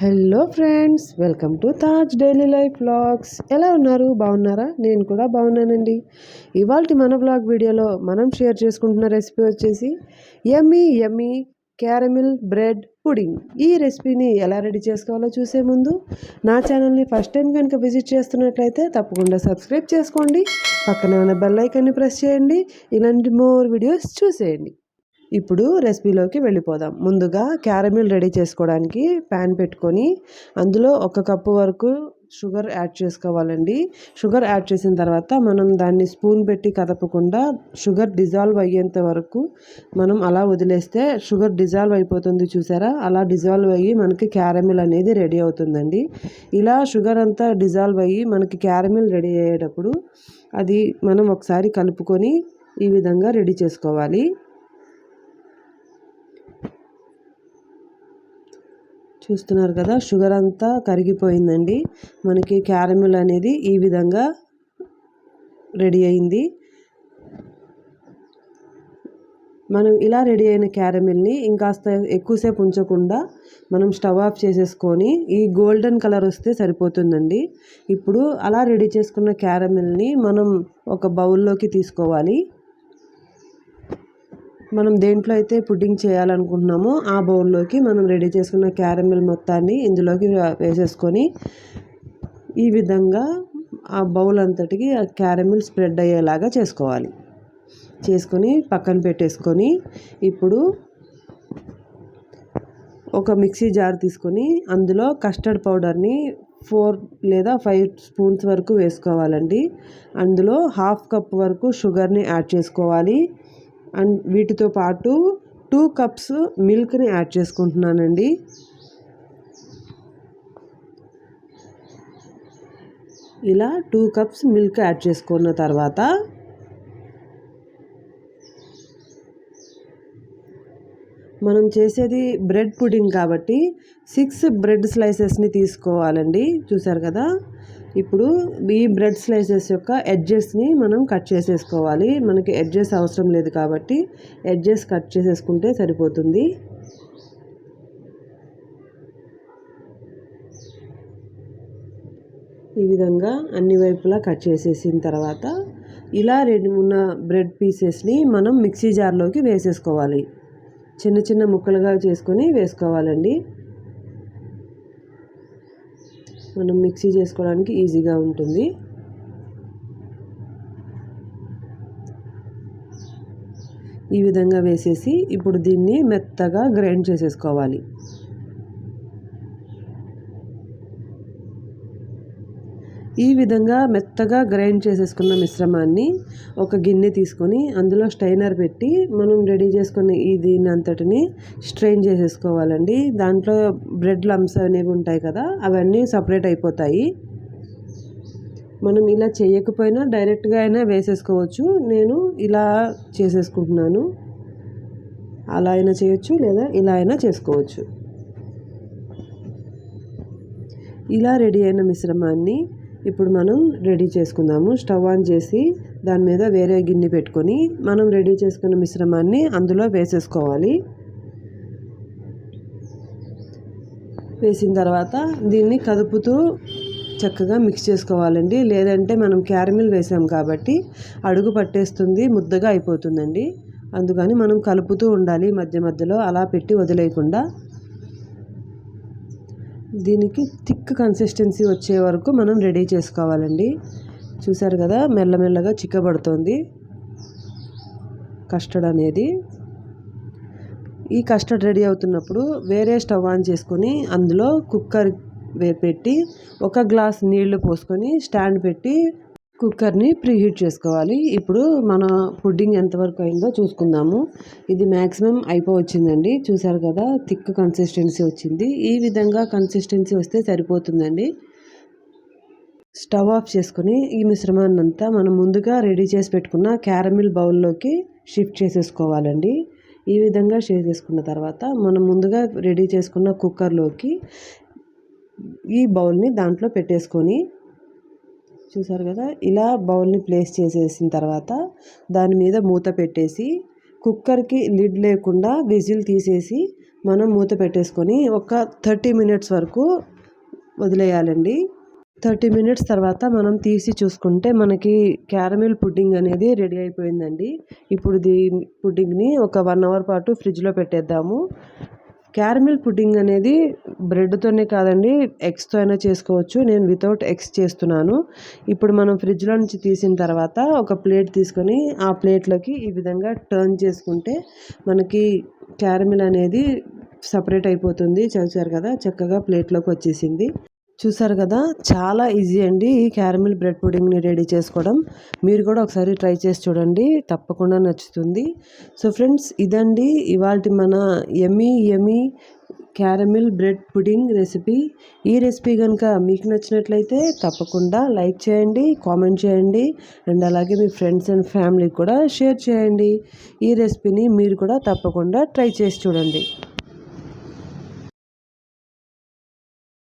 Hello friends welcome to Taj daily life blogs ఎలా ఉన్నారు? బాగున్నారా? నేను కూడా బాగున్నానండి. ఇవాళ మన బ్లాగ్ వీడియోలో మనం షేర్ చేసుకుంటున్న రెసిపీ వచ్చేసి yummy yummy caramel bread pudding. ఈ రెసిపీని ఎలా రెడీ చేసుకోవాలో చూసే ముందు నా ఛానల్ని ఫస్ట్ టైం కనుక విజిట్ చేస్తున్నట్లయితే తప్పకుండా సబ్స్క్రైబ్ చేసుకోండి. పక్కనే ఉన్న బెల్ ఐకాన్ని ప్రెస్ చేయండి. ఇలాంటి మోర్ వీడియోస్ చూసేయండి. ఇప్పుడు రెసిపీలోకి వెళ్ళిపోదాం. ముందుగా క్యారమిల్ రెడీ చేసుకోవడానికి ప్యాన్ పెట్టుకొని అందులో ఒక కప్పు వరకు షుగర్ యాడ్ చేసుకోవాలండి. షుగర్ యాడ్ చేసిన తర్వాత మనం దాన్ని స్పూన్ పెట్టి కదపకుండా షుగర్ డిజాల్వ్ అయ్యేంత వరకు మనం అలా వదిలేస్తే షుగర్ డిజాల్వ్ అయిపోతుంది చూసారా? అలా డిజాల్వ్ అయ్యి మనకి క్యారమిల్ అనేది రెడీ అవుతుందండి. ఇలా షుగర్ అంతా డిజాల్వ్ అయ్యి మనకి క్యారమిల్ రెడీ అయ్యేటప్పుడు అది మనం ఒకసారి కలుపుకొని ఈ విధంగా రెడీ చేసుకోవాలి. చూస్తున్నారు కదా షుగర్ అంతా కరిగిపోయిందండి. మనకి క్యారమిల్ అనేది ఈ విధంగా రెడీ అయింది. మనం ఇలా రెడీ అయిన క్యారమిల్ని ఇంకాస్త ఎక్కువసేపు ఉంచకుండా మనం స్టవ్ ఆఫ్ చేసేసుకొని ఈ గోల్డెన్ కలర్ వస్తే సరిపోతుందండి. ఇప్పుడు అలా రెడీ చేసుకున్న క్యారమిల్ని మనం ఒక బౌల్లోకి తీసుకోవాలి. మనం దేంట్లో అయితే పుడ్డింగ్ చేయాలనుకుంటున్నామో ఆ బౌల్లోకి మనం రెడీ చేసుకున్న క్యారమిల్ మొత్తాన్ని ఇందులోకి వేసేసుకొని ఈ విధంగా ఆ బౌల్ అంతటికి ఆ క్యారమిల్ స్ప్రెడ్ అయ్యేలాగా చేసుకోవాలి. చేసుకొని పక్కన పెట్టేసుకొని ఇప్పుడు ఒక మిక్సీ జార్ తీసుకొని అందులో కస్టర్డ్ పౌడర్ని ఫోర్ లేదా ఫైవ్ స్పూన్స్ వరకు వేసుకోవాలండి. అందులో హాఫ్ కప్ వరకు షుగర్ని యాడ్ చేసుకోవాలి. అండ్ వీటితో పాటు టూ కప్స్ మిల్క్ని యాడ్ చేసుకుంటున్నానండి. ఇలా టూ కప్స్ మిల్క్ యాడ్ చేసుకున్న తర్వాత మనం చేసేది బ్రెడ్ పుడింగ్ కాబట్టి సిక్స్ బ్రెడ్ స్లైసెస్ని తీసుకోవాలండి. చూసారు కదా? ఇప్పుడు ఈ బ్రెడ్ స్లైసెస్ యొక్క ఎడ్జెస్ని మనం కట్ చేసేసుకోవాలి. మనకి ఎడ్జెస్ అవసరం లేదు కాబట్టి ఎడ్జెస్ కట్ చేసేసుకుంటే సరిపోతుంది. ఈ విధంగా అన్ని వైపులా కట్ చేసేసిన తర్వాత ఇలా రెండు ఉన్న బ్రెడ్ పీసెస్ని మనం మిక్సీ జార్లోకి వేసేసుకోవాలి. చిన్న చిన్న ముక్కలుగా చేసుకొని వేసుకోవాలండి. మనం మిక్సీ చేసుకోవడానికి ఈజీగా ఉంటుంది. ఈ విధంగా వేసేసి ఇప్పుడు దీన్ని మెత్తగా గ్రైండ్ చేసేసుకోవాలి. ఈ విధంగా మెత్తగా గ్రైండ్ చేసేసుకున్న మిశ్రమాన్ని ఒక గిన్నె తీసుకొని అందులో స్ట్రైనర్ పెట్టి మనం రెడీ చేసుకున్న ఈ దీన్ని అంతటిని స్ట్రెయిన్ చేసేసుకోవాలండి. దాంట్లో బ్రెడ్ లమ్స్ అనేవి ఉంటాయి కదా అవన్నీ సపరేట్ అయిపోతాయి. మనం ఇలా చేయకపోయినా డైరెక్ట్గా అయినా వేసేసుకోవచ్చు. నేను ఇలా చేసేసుకుంటున్నాను. అలా అయినా చేయొచ్చు లేదా ఇలా అయినా చేసుకోవచ్చు. ఇలా రెడీ అయిన మిశ్రమాన్ని ఇప్పుడు మనం రెడీ చేసుకుందాము. స్టవ్ ఆన్ చేసి దాని మీద వేరే గిన్నె పెట్టుకొని మనం రెడీ చేసుకున్న మిశ్రమాన్ని అందులో వేసేసుకోవాలి. వేసిన తర్వాత దీన్ని కదుపుతూ చక్కగా మిక్స్ చేసుకోవాలండి. లేదంటే మనం క్యారమిల్ వేసాం కాబట్టి అడుగు పట్టేస్తుంది ముద్దగా అయిపోతుందండి. అందుకని మనం కలుపుతూ ఉండాలి మధ్య మధ్యలో అలా పెట్టి వదిలేయకుండా. దీనికి థిక్ కన్సిస్టెన్సీ వచ్చే వరకు మనం రెడీ చేసుకోవాలండి. చూసారు కదా మెల్లమెల్లగా చిక్కబడుతోంది. కస్టర్డ్ అనేది. ఈ కస్టర్డ్ రెడీ అవుతున్నప్పుడు వేరే స్టవ్ ఆన్ చేసుకొని అందులో కుక్కర్ పెట్టి ఒక గ్లాస్ నీళ్ళు పోసుకొని స్టాండ్ పెట్టి కుక్కర్ని ప్రీహీట్ చేసుకోవాలి. ఇప్పుడు మన పుడ్డింగ్ ఎంతవరకు అయిందో చూసుకుందాము. ఇది మ్యాక్సిమం అయిపోవచ్చిందండి. చూసారు కదా థిక్ కన్సిస్టెన్సీ వచ్చింది. ఈ విధంగా కన్సిస్టెన్సీ వస్తే సరిపోతుందండి. స్టవ్ ఆఫ్ చేసుకుని ఈ మిశ్రమాన్ని అంతా మనం ముందుగా రెడీ చేసి పెట్టుకున్న క్యారమిల్ బౌల్లోకి షిఫ్ట్ చేసేసుకోవాలండి. ఈ విధంగా షేర్ చేసుకున్న తర్వాత మనం ముందుగా రెడీ చేసుకున్న కుక్కర్లోకి ఈ బౌల్ని దాంట్లో పెట్టేసుకొని చూసారు కదా? ఇలా బౌల్ని ప్లేస్ చేసేసిన తర్వాత దాని మీద మూత పెట్టేసి కుక్కర్కి లిడ్ లేకుండా విజిల్ తీసేసి మనం మూత పెట్టేసుకొని ఒక థర్టీ మినిట్స్ వరకు వదిలేయాలండి. థర్టీ మినిట్స్ తర్వాత మనం తీసి చూసుకుంటే మనకి క్యారమిల్ పుడ్డింగ్ అనేది రెడీ అయిపోయిందండి. ఇప్పుడు దీ పుడ్డింగ్ని ఒక వన్ అవర్ పాటు ఫ్రిడ్జ్లో పెట్టేద్దాము. క్యారమిల్ పుడ్డింగ్ అనేది బ్రెడ్తోనే కాదండి ఎగ్స్తో అయినా చేసుకోవచ్చు. నేను వితౌట్ ఎగ్స్ చేస్తున్నాను. ఇప్పుడు మనం ఫ్రిడ్జ్లో నుంచి తీసిన తర్వాత ఒక ప్లేట్ తీసుకొని ఆ ప్లేట్లోకి ఈ విధంగా టర్న్ చేసుకుంటే మనకి క్యారమిల్ అనేది సపరేట్ అయిపోతుంది. చూసారు కదా చక్కగా ప్లేట్లోకి వచ్చేసింది. చూసారు కదా? చాలా ఈజీ అండి ఈ క్యారమిల్ బ్రెడ్ పుడింగ్ని రెడీ చేసుకోవడం. మీరు కూడా ఒకసారి ట్రై చేసి చూడండి తప్పకుండా నచ్చుతుంది. సో ఫ్రెండ్స్ ఇదండి ఇవాళ మన ఎమీ ఎమీ క్యారమిల్ బ్రెడ్ పుడింగ్ రెసిపీ. ఈ రెసిపీ కనుక మీకు నచ్చినట్లయితే తప్పకుండా లైక్ చేయండి కామెంట్ చేయండి అండ్ అలాగే మీ ఫ్రెండ్స్ అండ్ ఫ్యామిలీకి కూడా షేర్ చేయండి. ఈ రెసిపీని మీరు కూడా తప్పకుండా ట్రై చేసి చూడండి.